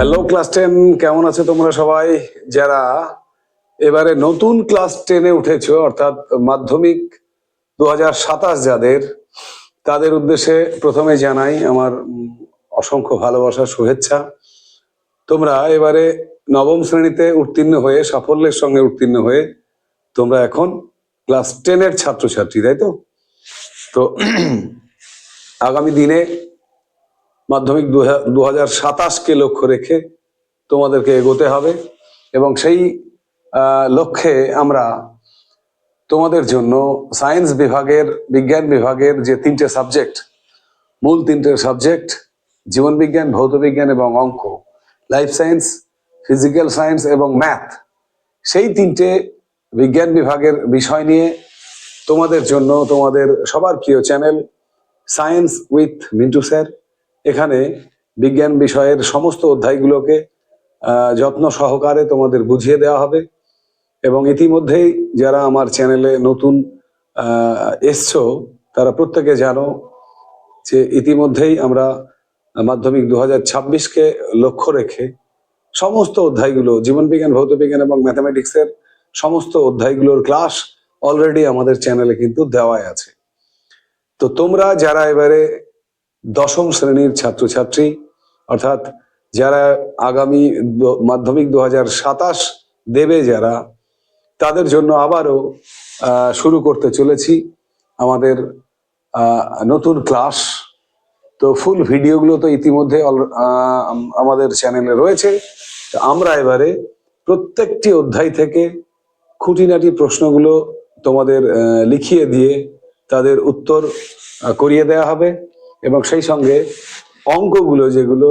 Hello class ten কেমন আছে তোমরা সবাই? যারা এবারে নতুন ক্লাস টেনে উঠেছো, অর্থাৎ মাধ্যমিক দু হাজার সাতাশ যাদের, তাদের উদ্দেশ্যে প্রথমে জানাই আমার অসংখ্য ভালোবাসা, শুভেচ্ছা। তোমরা এবারে নবম শ্রেণীতে উত্তীর্ণ হয়ে, সাফল্যের সঙ্গে উত্তীর্ণ হয়ে, তোমরা এখন ক্লাস টেনের ছাত্রছাত্রী, তাই তো? তো, আগামী দিনে মাধ্যমিক দু হাজার সাতাশকে লক্ষ্য রেখে তোমাদেরকে এগোতে হবে এবং সেই লক্ষ্যে আমরা তোমাদের জন্য সায়েন্স বিভাগের, বিজ্ঞান বিভাগের যে তিনটে সাবজেক্ট, মূল তিনটে সাবজেক্ট, জীবন বিজ্ঞান, ভৌত বিজ্ঞান এবং অঙ্ক, লাইফ সায়েন্স, ফিজিক্যাল সায়েন্স এবং ম্যাথ, সেই তিনটে বিজ্ঞান বিভাগের বিষয় নিয়ে তোমাদের জন্য তোমাদের সবার প্রিয় channel science with Mintu sir. এখানে বিজ্ঞান বিষয়ের সমস্ত অধ্যায়গুলোকে যত্ন সহকারে তোমাদের বুঝিয়ে দেওয়া হবে। এবং ইতিমধ্যেই যারা আমার চ্যানেলে নতুন এসছো, তারা প্রত্যেকে জানো যে ইতিমধ্যেই আমরা মাধ্যমিক দু হাজার ছাব্বিশকে লক্ষ্য রেখে সমস্ত অধ্যায়গুলো জীবনবিজ্ঞান ভৌতবিজ্ঞান এবং ম্যাথামেটিক্সের সমস্ত অধ্যায়গুলোর ক্লাস অলরেডি আমাদের চ্যানেলে কিন্তু দেওয়াই আছে। তো তোমরা যারা এবারে দশম শ্রেণির ছাত্রছাত্রী, অর্থাৎ যারা আগামী মাধ্যমিক দু সাতাশ দেবে যারা, তাদের জন্য আবারও শুরু করতে চলেছি আমাদের নতুন ক্লাস। তো ফুল ভিডিওগুলো তো ইতিমধ্যে আমাদের চ্যানেলে রয়েছে। আমরা এবারে প্রত্যেকটি অধ্যায় থেকে খুঁটিনাটি প্রশ্নগুলো তোমাদের লিখিয়ে দিয়ে তাদের উত্তর করিয়ে দেওয়া হবে। এবং সেই সঙ্গে অঙ্কগুলো যেগুলো,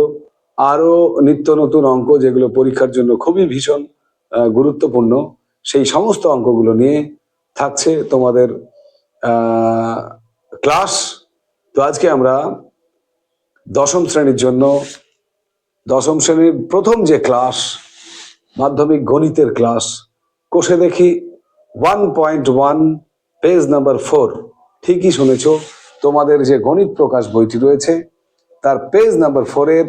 আরও নিত্য নতুন অঙ্ক যেগুলো পরীক্ষার জন্য খুবই ভীষণ গুরুত্বপূর্ণ, সেই সমস্ত অঙ্কগুলো নিয়ে থাকছে তোমাদের ক্লাস। তো আজকে আমরা দশম শ্রেণির জন্য, দশম শ্রেণির প্রথম যে ক্লাস, মাধ্যমিক গণিতের ক্লাস, কোষে দেখি one point one page number four ঠিকই শুনেছ। তোমাদের যে গণিত প্রকাশ বইটি রয়েছে, তার পেজ নাম্বার ফোরের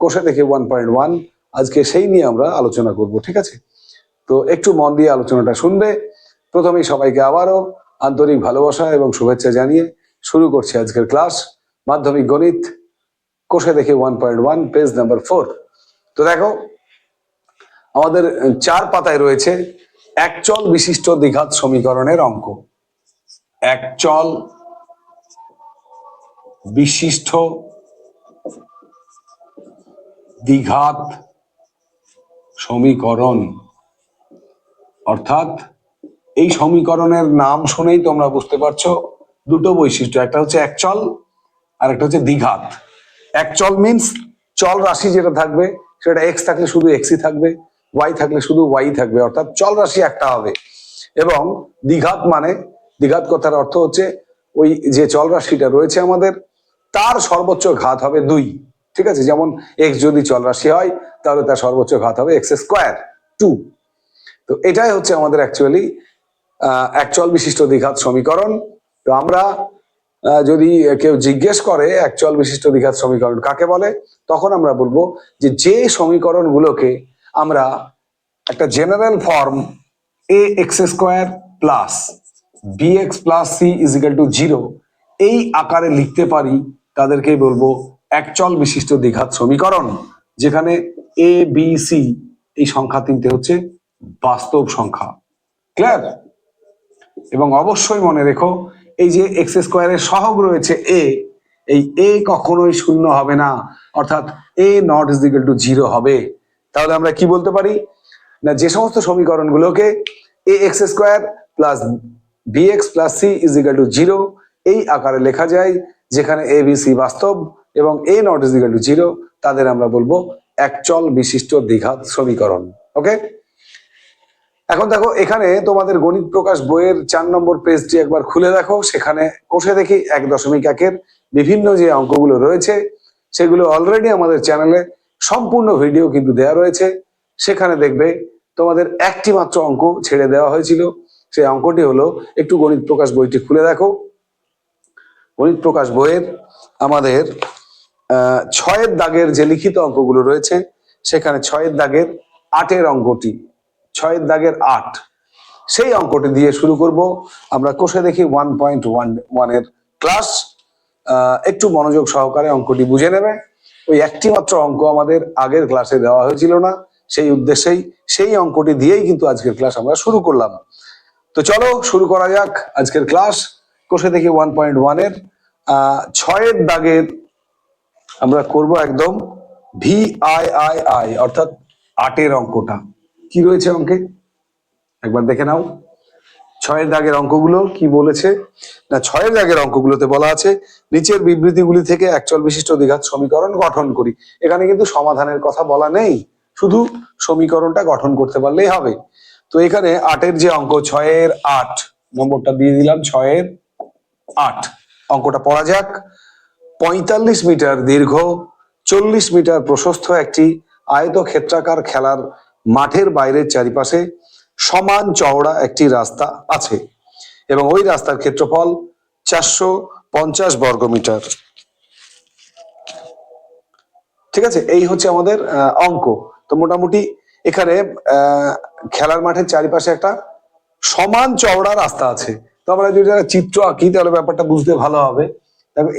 কোষে দেখি ওয়ান পয়েন্ট ওয়ান আজকে সেই নিয়ে আমরা আলোচনা করব, ঠিক আছে? তো একটু মন দিয়ে আলোচনাটা শুনবে। প্রথমেই সবাইকে আবারও আন্তরিক ভালোবাসা এবং শুভেচ্ছা জানিয়ে শুরু করছি আজকের ক্লাস মাধ্যমিক গণিত, কোষে দেখি one point one page number four তো দেখো, আমাদের চার পাতায় রয়েছে একচল বিশিষ্ট দ্বিঘাত সমীকরণের অঙ্ক। একচল বিশিষ্ট দ্বিঘাত সমীকরণ। অর্থাৎ এই সমীকরণের নাম শুনেই তোমরা বুঝতে পারছ দুটো বৈশিষ্ট্য, একটা হচ্ছে একচল আর একটা হচ্ছে দ্বিঘাত। একচল মিন্স চল রাশি যেটা থাকবে সেটা এক্স থাকলে শুধু এক্সই থাকবে ওয়াই থাকলে শুধু ওয়াই থাকবে, অর্থাৎ চল রাশি একটা হবে। এবং দ্বিঘাত মানে দ্বিঘাত কথার অর্থ হচ্ছে ওই যে চল রাশিটা রয়েছে আমাদের, তার সর্বোচ্চ ঘাত হবে দুই। ঠিক আছে? যেমন এক্স যদি চল রাশি হয়, তাহলে তার সর্বোচ্চ ঘাত হবে এক্স স্কোয়ার টু তো এটাই হচ্ছে আমাদের অ্যাকচুয়ালি একচল বিশিষ্ট দ্বিঘাত সমীকরণ। তো আমরা যদি কেউ জিজ্ঞেস করে একচল বিশিষ্ট দ্বিঘাত সমীকরণ কাকে বলে, তখন আমরা বলব যে যে সমীকরণগুলোকে আমরা একটা general form a x square plus x plus c is equal to zero এই আকারে লিখতে পারি তাদেরকেই বলব একচল বিশিষ্ট দ্বিঘাত সমীকরণ, যেখানে এ বি সি এই সংখ্যা তিনটে হচ্ছে বাস্তব সংখ্যা। ক্লিয়ার এবং অবশ্যই মনে রেখো, এই যে এক্স স্কোয়ারের সহগ রয়েছে এ এই এ কখনোই শূন্য হবে না, অর্থাৎ a not is equal to zero হবে। তাহলে আমরা কি বলতে পারি? না, যে সমস্ত সমীকরণগুলোকে a x square plus x plus c is equal to zero এই আকারে লেখা যায় যেখানে এ সি বাস্তব এবং a not is equal to zero তাদের আমরা বলব একচল বিশিষ্ট দ্বিঘাত সমীকরণ ওকে এখন দেখো, এখানে তোমাদের গণিত প্রকাশ বইয়ের চার নম্বর পেজটি একবার খুলে দেখো, সেখানে কোষে দেখি এক দশমিক একের বিভিন্ন যে অঙ্কগুলো রয়েছে, সেগুলো অলরেডি আমাদের চ্যানেলে সম্পূর্ণ ভিডিও কিন্তু দেওয়া রয়েছে, সেখানে দেখবে তোমাদের একটি মাত্র অঙ্ক ছেড়ে দেওয়া হয়েছিল। সেই অঙ্কটি হলো একটু গণিত প্রকাশ বইটি খুলে দেখো। গণিত প্রকাশ বইয়ের আমাদের ছয়ের দাগের যে লিখিত অঙ্কগুলো রয়েছে, সেখানে ছয়ের দাগের আটের অঙ্কটি, ছয়ের দাগের আট, সেই অঙ্কটি দিয়ে শুরু করব। আমরা কোষে দেখি ওয়ান পয়েন্ট ওয়ান ওয়ানের ক্লাস একটু মনোযোগ সহকারে অঙ্কটি বুঝে নেবে। ওই একটি মাত্র অঙ্ক আমাদের আগের ক্লাসে দেওয়া হয়েছিল না, সেই উদ্দেশ্যেই সেই অঙ্কটি দিয়েই কিন্তু আজকের ক্লাস আমরা শুরু করলাম। তো চলো শুরু করা যাক আজকের ক্লাস কোষে দেখি ওয়ান পয়েন্ট ওয়ানের ছয়ের দাগের আমরা করব একদম ভি আই আই আই অর্থাৎ আটের অঙ্কটা। কি রয়েছে অঙ্কে? একবার দেখে নাও। ছয়ের দাগের অঙ্কগুলো কি বলেছে? না, ছয়ের দাগের অঙ্কগুলোতে বলা আছে, নিচের বিবৃতিগুলি থেকে একচল বিশিষ্ট দ্বিঘাত সমীকরণ গঠন করি। এখানে কিন্তু সমাধানের কথা বলা নেই। শুধু সমীকরণটা গঠন করতে পারলেই হবে। তো এখানে আটের যে অঙ্ক, ছয়ের আট, নম্বরটা দিয়ে দিলাম, ছয়ের আট। অঙ্কটা পড়া যাক। পঁয়তাল্লিশ মিটার দীর্ঘ, চল্লিশ মিটার প্রশস্ত একটি আয়তক্ষেত্রাকার খেলার মাঠের বাইরের চারিপাশে সমান চওড়া একটি রাস্তা আছে এবং ওই রাস্তার ক্ষেত্রফল চারশো পঞ্চাশ বর্গ মিটার। ঠিক আছে? এই হচ্ছে আমাদের অঙ্ক। তো মোটামুটি এখানে খেলার মাঠের চারিপাশে একটা সমান চওড়া রাস্তা আছে। তো আমরা যদি একটা চিত্র আঁকি, তাহলে ব্যাপারটা বুঝতে ভালো হবে।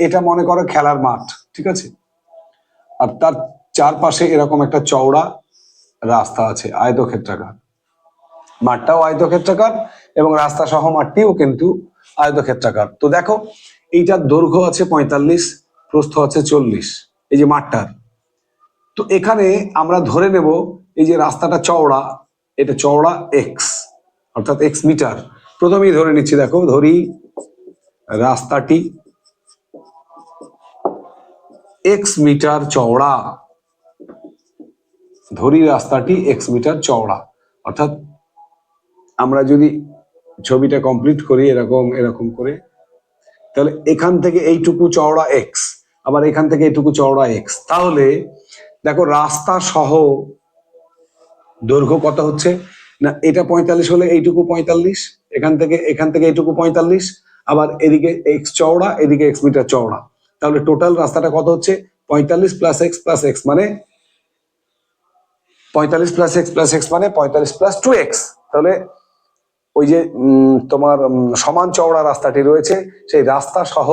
এটা মনে করো খেলার মাঠ, ঠিক আছে? আর তার চারপাশে এরকম একটা চওড়া রাস্তা আছে, আয়তক্ষেত্রাকার। মাঠটাও আয়তক্ষেত্রাকার এবং রাস্তা সহ মাঠটিও কিন্তু আয়তক্ষেত্রাকার। তো দেখো, এইটার দৈর্ঘ্য আছে পঁয়তাল্লিশ, প্রস্থ আছে চল্লিশ, এই যে মাঠটার। তো এখানে আমরা ধরে নেব, এই যে রাস্তাটা চওড়া এটা চওড়া এক্স অর্থাৎ এক্স মিটার প্রথমেই ধরে নিচ্ছি, দেখো, ধরি রাস্তাটি। এক্স মিটার চওড়া। ধরি রাস্তাটি এক্স মিটার চওড়া। অর্থাৎ আমরা যদি ছবিটা কমপ্লিট করি এরকম এরকম করে, তাহলে এখান থেকে এইটুকু চওড়া এক্স আবার এখান থেকে এইটুকু চওড়া এক্স তাহলে, দেখো, রাস্তা সহ দৈর্ঘ্য কত হচ্ছে? না, এটা পঁয়তাল্লিশ হলে এইটুকু পঁয়তাল্লিশ, এখান থেকে এখান থেকে এইটুকু পঁয়তাল্লিশ, আবার এদিকে এক্স চওড়া, এদিকে এক্স মিটার চওড়া। তাহলে টোটাল রাস্তাটা কত হচ্ছে? পঁয়তাল্লিশ প্লাস এক্স প্লাস এক্স মানে পঁয়তাল্লিশ প্লাস এক্স প্লাস এক্স মানে পঁয়তাল্লিশ প্লাস টু এক্স তাহলে ওই যে তোমার সমান চওড়া রাস্তাটি রয়েছে, সেই রাস্তা সহ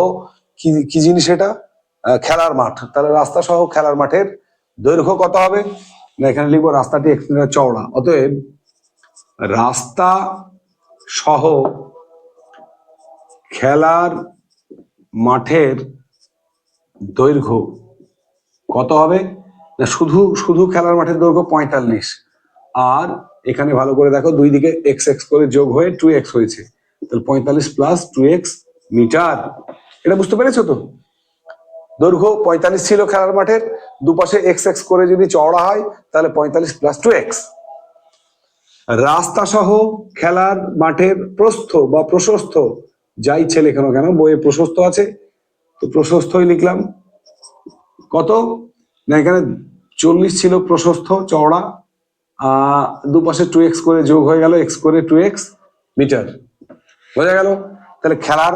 কি জিনিস এটা? খেলার মাঠ। তাহলে রাস্তা সহ খেলার মাঠের দৈর্ঘ্য কত হবে? এখানে লিখব রাস্তাটি এক মিটার চওড়া। অতএব রাস্তা সহ খেলার মাঠের দৈর্ঘ্য কত হবে? না, শুধু শুধু খেলার মাঠের দৈর্ঘ্য পঁয়তাল্লিশ। আর এখানে ভালো করে দেখো, দুই দিকে এক্স এক্স করে যোগ হয়ে টু এক্স হয়েছে। তাহলে পঁয়তাল্লিশ প্লাস টু এক্স মিটার। এটা বুঝতে পেরেছ তো? দৈর্ঘ্য পঁয়তাল্লিশ ছিল খেলার মাঠের দুপাশে এক্স এক্স করে যদি চওড়া হয়, তাহলে পঁয়তাল্লিশ প্লাস টু এক্স রাস্তা সহ খেলার মাঠের প্রস্থ বা প্রশস্ত, যাই ছেলে কেন কেন, বইয়ে প্রশস্ত আছে। তো প্রশস্তই লিখলাম। কত? না, এখানে চল্লিশ ছিল প্রশস্ত, চওড়া। দুপাশে টু এক্স করে যোগ হয়ে গেল এক্স করে টু এক্স মিটার। বোঝা গেল? তাহলে খেলার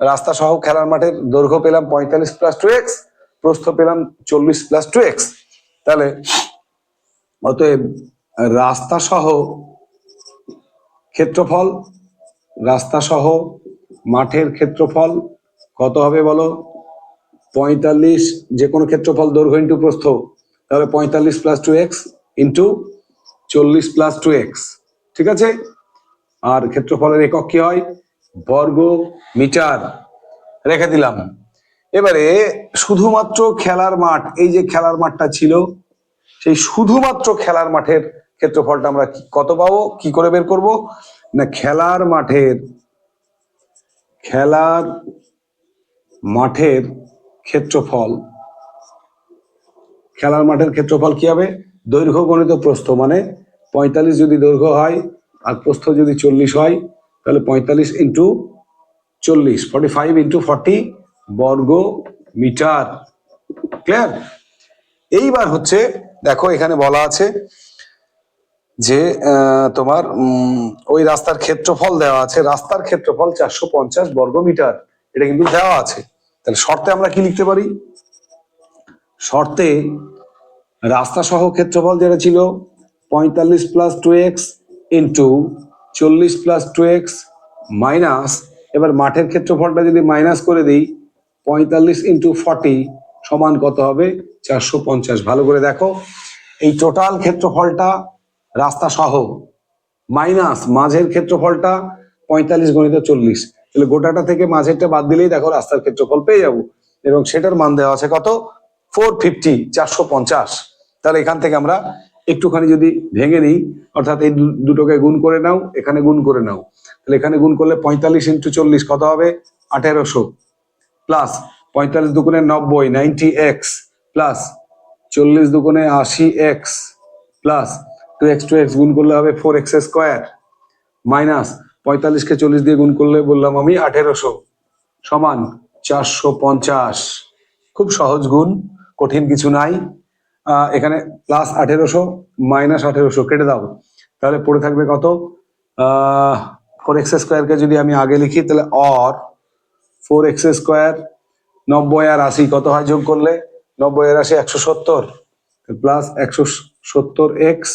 রাস্তা সহ খেলার মাঠের দৈর্ঘ্য পেলাম পঁয়তাল্লিশ প্লাস টু এক্স প্রস্থ পেলাম চল্লিশ প্লাস টু এক্স তাহলে অতএব রাস্তা সহ ক্ষেত্রফল, রাস্তা সহ মাঠের ক্ষেত্রফল কত হবে বলো? পঁয়তাল্লিশ যে কোনো ক্ষেত্রফল দৈর্ঘ্য ইন্টু প্রস্থ। তাহলে পঁয়তাল্লিশ প্লাস টু এক্স ইন্টু চল্লিশ প্লাস টু এক্স ঠিক আছে? আর ক্ষেত্রফলের একক কি হয়? বর্গ মিটার রেখে দিলাম। এবারে শুধুমাত্র খেলার মাঠ, এই যে খেলার মাঠটা ছিল, সেই শুধুমাত্র খেলার মাঠের ক্ষেত্রফলটা আমরা কত পাবো, কি করে বের করব? না, খেলার মাঠের খেলার মাঠের ক্ষেত্রফল, খেলার মাঠের ক্ষেত্রফল কি হবে? দৈর্ঘ্য গণিত প্রস্থ মানে পঁয়তাল্লিশ যদি দৈর্ঘ্য হয় আর প্রস্থ যদি চল্লিশ হয়, তাহলে পঁয়তাল্লিশ ইন্টু চল্লিশ ফর্টি ফাইভ ইন্টু ফর্টি বর্গ মিটার। ক্লিয়ার এইবার হচ্ছে, দেখো এখানে বলা আছে যে তোমার ওই রাস্তার ক্ষেত্রফল দেওয়া আছে। রাস্তার ক্ষেত্রফল চারশো পঞ্চাশ বর্গ মিটার। এটা কিন্তু দেওয়া আছে। তাহলে শর্তে আমরা কি লিখতে পারি? শর্তে রাস্তা সহ ক্ষেত্রফল যেটা ছিল পঁয়তাল্লিশ প্লাস টু এক্স ইন্টু চল্লিশ প্লাস টু এক্স মাইনাস এবার মাঠের ক্ষেত্রফলটা যদি মাইনাস করে দিই পঁয়তাল্লিশ ইন্টু ফর্টি সমান কত হবে? চারশো পঞ্চাশ। ভালো করে দেখো। এই টোটাল ক্ষেত্রফলটা রাস্তা সহ। মাইনাস মাঝের ক্ষেত্রফলটা পঁয়তাল্লিশ গণিত চল্লিশ। তাহলে গোটাটা থেকে মাঝেরটা বাদ দিলেই দেখো রাস্তার ক্ষেত্রফল পেয়ে যাব। এবং সেটার মান দেওয়া আছে কত? ফোর ফিফটি চারশো পঞ্চাশ। তাহলে এখান থেকে আমরা একটুখানি যদি ভেঙে নিই, অর্থাৎ এই দুটোকে গুণ করে নাও, এখানে গুণ করে নাও। তাহলে এখানে গুণ করলে পঁয়তাল্লিশ ইন্টু চল্লিশ কত হবে? আঠেরোশো। প্লাস পঁয়তাল্লিশ দুগুণে নব্বই, নাইনটি এক্স, প্লাস চল্লিশ দুগুণে আশি x, plus two x two x গুণ করলে হবে ফোর এক্স স্কোয়ার, মাইনাস পঁয়তাল্লিশকে চল্লিশ দিয়ে গুণ করলে বললাম আমি আঠেরোশো, সমান চারশো পঞ্চাশ। খুব সহজ গুণ, কঠিন কিছু নাই। এখানে প্লাস আঠেরোশো, মাইনাস আঠেরোশো, কেটে দাও। তাহলে পড়ে থাকবে কত? ফোর এক্স স্কোয়ারকে যদি আমি আগে লিখি, তাহলে অর ফোর এক্স স্কোয়ার, নব্বই আর আশি, কত হয় যোগ করলে? নব্বই আর আশি, একশো সত্তর। প্লাস একশো সত্তর এক্স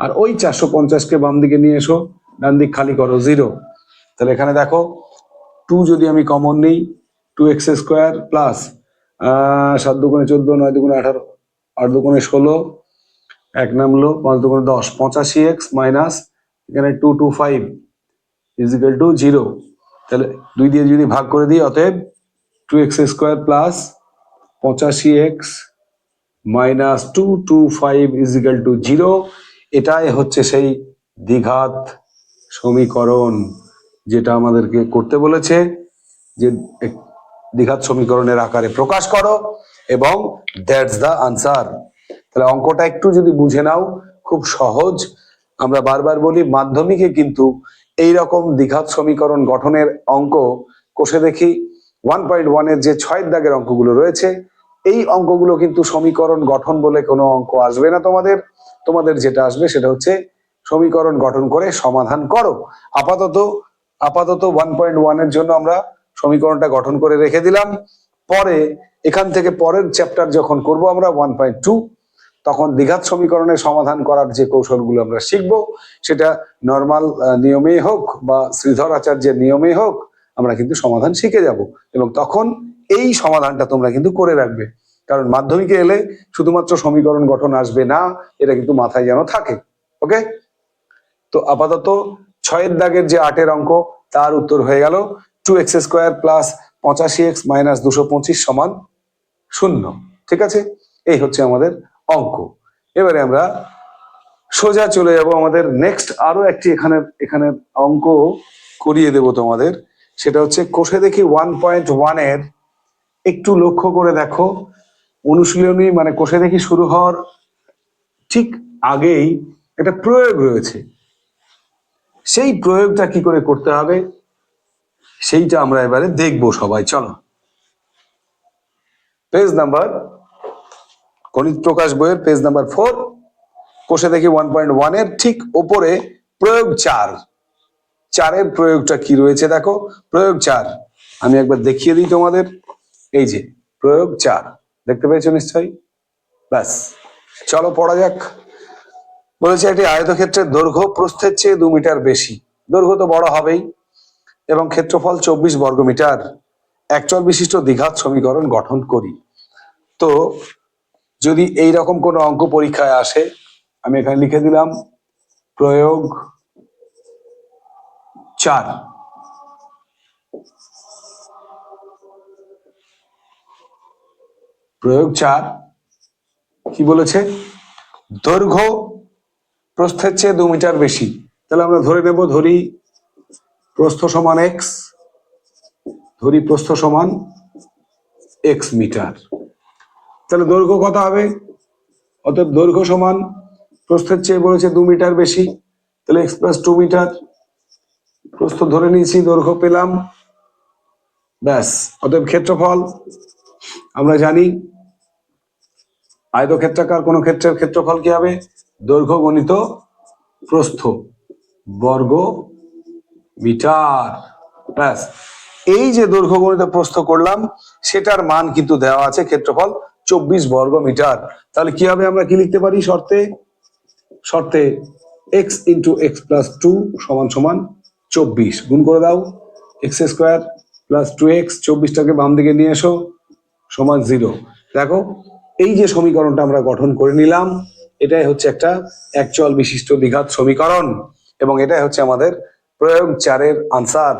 আর ওই চারশো পঞ্চাশকে বাম দিকে নিয়ে এসো, ডান দিক খালি করো জিরো তাহলে এখানে দেখো টু যদি আমি কমন নিই টু এক্স স্কোয়ার প্লাস সাত দুগুণে চোদ্দ, নয় দুগুণে আঠারো, আট দুগুণে ষোলো, এক নামলো, পাঁচ দুগুণে দশ, পঁচাশি এক্স মাইনাস এখানে two two five is equal to zero তাহলে দুই দিয়ে যদি ভাগ করে দিই, অতএব টু এক্স স্কোয়ার প্লাস পঁচাশি x minus two two five is equal to zero এটাই হচ্ছে সেই দ্বিঘাত সমীকরণ যেটা আমাদেরকে করতে বলেছে যে দ্বিঘাত সমীকরণের আকারে প্রকাশ করো এবং দ্যাটস দ্য আনসার তাহলে অঙ্কটা একটু যদি বুঝে নাও, খুব সহজ। আমরা বারবার বলি, মাধ্যমিকে কিন্তু এই রকম দ্বিঘাত সমীকরণ গঠনের অঙ্ক কষে দেখি ওয়ান পয়েন্ট ওয়ানের যে ছয়ের দাগের অঙ্কগুলো রয়েছে, এই অঙ্কগুলো কিন্তু সমীকরণ গঠন বলে কোনো অঙ্ক আসবে না তোমাদের। তোমাদের যেটা আসবে সেটা হচ্ছে সমীকরণ গঠন করে সমাধান করো। আপাতত আপাতত ওয়ান পয়েন্ট ওয়ানের জন্য আমরা সমীকরণটা গঠন করে রেখে দিলাম। পরে, এখান থেকে পরের চ্যাপ্টার যখন করব আমরা ওয়ান পয়েন্ট টু তখন দ্বিঘাত সমীকরণের সমাধান করার যে কৌশলগুলো আমরা শিখব, সেটা নর্মাল নিয়মেই হোক বা শ্রীধর আচার্যের নিয়মেই হোক, আমরা কিন্তু সমাধান শিখে যাব। এবং তখন এই সমাধানটা তোমরা কিন্তু করে রাখবে। কারণ মাধ্যমিকে এলে শুধুমাত্র সমীকরণ গঠন আসবে না, এটা কিন্তু মাথায় যেন থাকে। ওকে? তো আপাতত ছয়ের দাগের যে আটের অঙ্ক, তার উত্তর হয়ে গেল। টু এক্স স্কোয়ার প্লাস পঁচাশি এক্স মাইনাস দুশো পঁচিশ সমান শূন্য। ঠিক আছে? এই হচ্ছে আমাদের অঙ্ক। এবারে আমরা সোজা চলে যাব আমাদের নেক্সট আরও একটি এখানে এখানে অঙ্ক করিয়ে দেব তোমাদের। সেটা হচ্ছে কোষে দেখি ওয়ান পয়েন্ট ওয়ানের একটু লক্ষ্য করে দেখো। অনুশীলনী মানে কোষে দেখি শুরু হওয়ার ঠিক আগেই একটা প্রয়োগ রয়েছে। সেই প্রয়োগটা কি করে করতে হবে? সেইটা আমরা এবারে দেখব সবাই, চলো। পেজ নাম্বার গণিত প্রকাশ বইয়ের পেজ নাম্বার ফোর কোষে দেখি ওয়ান পয়েন্ট ওয়ানের ঠিক ওপরে প্রয়োগ চার। চারের প্রয়োগটা কি রয়েছে দেখো? প্রয়োগ চার। আমি একবার দেখিয়ে দিই তোমাদের। এই যে, প্রয়োগ চার। দেখতে পেয়েছ নিশ্চয়ই? ব্যাস। চলো পড়া যাক। বলেছে একটি আয়তক্ষেত্রের দৈর্ঘ্য প্রস্থের চেয়ে দু মিটার বেশি। দৈর্ঘ্য তো বড় হবেই। এবং ক্ষেত্রফল চব্বিশ বর্গমিটার। একচল বিশিষ্ট দ্বিঘাত সমীকরণ গঠন করি। তো যদি এই রকম কোনো অঙ্ক পরীক্ষায় আসে, আমি এখানে লিখে দিলাম, প্রয়োগ চার। প্রয়োগ চার, কি বলেছে? দৈর্ঘ্য প্রস্থের চেয়ে দু মিটার বেশি। তাহলে আমরা ধরে নেব, ধরি প্রস্থ সমান এক্স ধরি প্রস্থ সমান এক্স মিটার। তাহলে দৈর্ঘ্য কত হবে? অতএব দৈর্ঘ্য সমান প্রস্থের চেয়ে বলেছে দু মিটার বেশি। তাহলে এক্স প্লাস টু মিটার প্রস্থ ধরে নিয়েছি, দৈর্ঘ্য পেলাম। ব্যাস, অতএব ক্ষেত্রফল আমরা জানি। আয়তক্ষেত্রাকার কোন ক্ষেত্রের ক্ষেত্রফল কি হবে? দৈর্ঘ্য গণিত প্রস্থ বর্গ মিটার। ব্যাস, এই যে দৈর্ঘ্য গণিত প্রস্থ করলাম, সেটার মান কিন্তু দেওয়া আছে ক্ষেত্রফল চব্বিশ বর্গ মিটার। তাহলে কি হবে আমরা কি লিখতে পারি শর্তে? শর্তে x into x plus two সমান সমান চব্বিশ। গুণ করে দাও। X square plus two x চব্বিশটাকে বাম দিকে নিয়ে এসো, সমান জিরো দেখো, এই যে সমীকরণটা আমরা গঠন করে নিলাম, এটাই হচ্ছে একটা অ্যাকচুয়াল বিশিষ্ট দ্বিঘাত সমীকরণ এবং এটাই হচ্ছে আমাদের প্রয়োগ চারের আনসার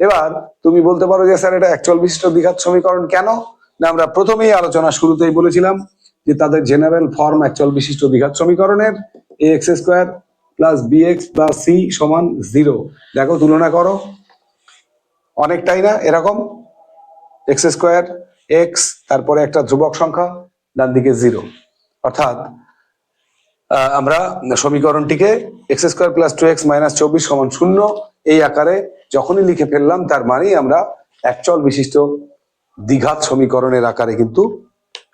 এবার তুমি বলতে পারো যে, স্যার, এটা অ্যাকচুয়াল বিশিষ্ট দ্বিঘাত সমীকরণ কেন? না, আমরা প্রথমেই আলোচনা শুরুতেই বলেছিলাম যে তাদের জেনারেল ফর্ম অ্যাকচুয়াল বিশিষ্ট দ্বিঘাত সমীকরণের a x square plus b x plus c সমান জিরো দেখো, তুলনা করো। অনেকটাই না, এরকম? এক্স স্কোয়ার এক্স তারপরে একটা ধ্রুবক সংখ্যা, ডান দিকে জিরো অর্থাৎ আমরা সমীকরণটিকে x square plus two x minus চব্বিশ সমান শূন্য, এই আকারে যখনই লিখে ফেললাম, তার মানেই আমরা একচল বিশিষ্ট দ্বিঘাত সমীকরণের আকারে কিন্তু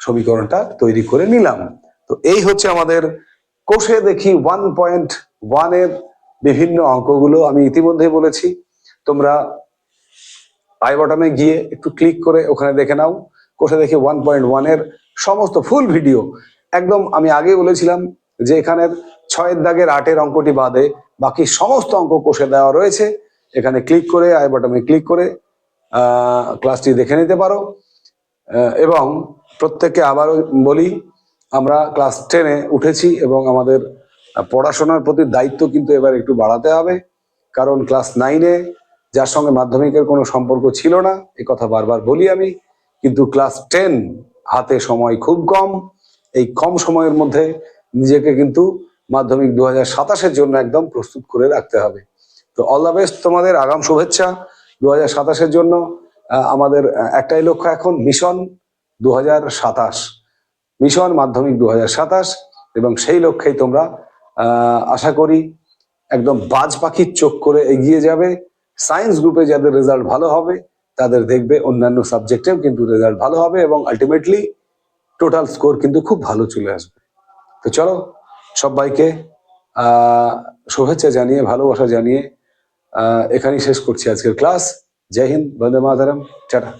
সমীকরণটা তৈরি করে নিলাম। তো এই হচ্ছে আমাদের কোষে দেখি ওয়ান পয়েন্ট ওয়ানের বিভিন্ন অঙ্কগুলো আমি ইতিমধ্যেই বলেছি। তোমরা আই বটমে গিয়ে একটু ক্লিক করে ওখানে দেখে নাও। কোষে দেখি ওয়ান পয়েন্ট ওয়ানের সমস্ত ফুল ভিডিও একদম আমি আগে বলেছিলাম যে এখানের ছয়ের দাগের আটের অঙ্কটি বাদে বাকি সমস্ত অঙ্ক কোষে দেওয়া রয়েছে। এখানে ক্লিক করে আই বটমে ক্লিক করে ক্লাসটি দেখে নিতে পারো। এবং প্রত্যেককে আবারও বলি, আমরা ক্লাস টেনে উঠেছি এবং আমাদের পড়াশোনার প্রতি দায়িত্ব কিন্তু এবার একটু বাড়াতে হবে। কারণ ক্লাস নাইনে যার সঙ্গে মাধ্যমিকের কোনো সম্পর্ক ছিল না, এ কথা বারবার বলি আমি, কিন্তু ক্লাস টেন হাতে সময় খুব কম। এই কম সময়ের মধ্যে নিজেকে কিন্তু মাধ্যমিক দু হাজার জন্য একদম প্রস্তুত করে রাখতে হবে। তো অল দ্য বেস্ট তোমাদের, আগাম শুভেচ্ছা। দু হাজার জন্য আমাদের একটাই লক্ষ্য এখন, মিশন দু হাজার সাতাশ। মিশন মাধ্যমিক দু হাজার সাতাশ, এবং সেই লক্ষ্যেই তোমরা আশা করি একদম বাজ পাখির চোখ করে এগিয়ে যাবে। সায়েন্স গ্রুপে যাদের রেজাল্ট ভালো হবে, তাদের দেখবে অন্যান্য সাবজেক্টেও কিন্তু রেজাল্ট ভালো হবে, এবং আলটিমেটলি টোটাল স্কোর কিন্তু খুব ভালো চলে আসবে। তো চলো, সবাইকে শুভেচ্ছা জানিয়ে, ভালোবাসা জানিয়ে এখানেই শেষ করছি আজকের ক্লাস জয় হিন্দ বন্দে মাতারাম টাটা।